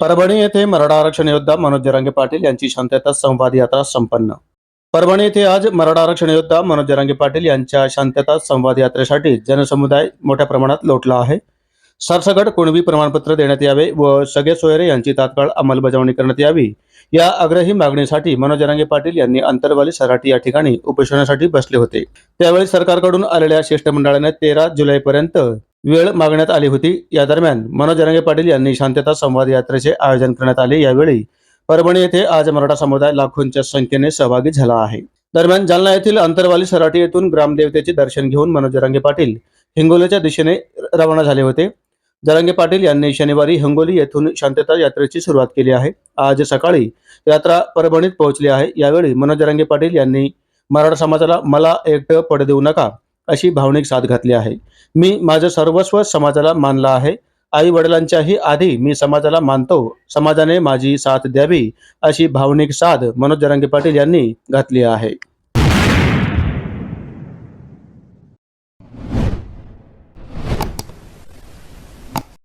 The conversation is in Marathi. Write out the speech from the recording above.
परभणी येथे मराठा आरक्षण योद्धा मनोज जरांगे पाटील यांची शांतता संवाद यात्रा संपन्न. परभणी येथे आज मराठा आरक्षण योद्धा मनोज जरांगे पाटील यांच्या शांतता संवाद यात्रेसाठी जनसमुदाय मोठ्या प्रमाणात लोटला आहे. सरसकट कुणबी प्रमाणपत्र देण्यात यावे व सगळे सोयरे यांची तात्काळ अंमलबजावणी करण्यात यावी या आग्रही मागणीसाठी मनोज जरांगे पाटील यांनी अंतरवाली सराटी या ठिकाणी उपोषणासाठी बसले होते. त्यावेळी सरकारकडून आलेल्या शिष्टमंडळाने तेरा जुलैपर्यंत वेळ मागण्यात आली होती. या दरम्यान मनोज जरांगे पाटील यांनी शांतता संवाद यात्रेचे आयोजन करण्यात आले. यावेळी परभणी येथे आज मराठा समुदाय लाखोंच्या संख्येने सहभागी झाला आहे. दरम्यान जालना येथील अंतरवाली सराटी येथून ग्रामदेवतेचे दर्शन घेऊन मनोज जरांगे पाटील हिंगोलीच्या दिशेने रवाना झाले होते. जरांगे पाटील यांनी शनिवारी हिंगोली येथून शांतता यात्रेची सुरुवात केली आहे. आज सकाळी यात्रा परभणीत पोहोचली आहे. यावेळी मनोज जरांगे पाटील यांनी मराठा समाजाला मला एकटं पड देऊ नका अशी भावनिक साथ घातली आहे. मी माझं सर्वस्व समाजाला मानलं आहे. आई वडिलांच्याही आधी मी समाजाला मानतो. समाजाने माझी साथ द्यावी अशी भावनिक साथ मनोज जरांगे पाटील यांनी घातली आहे.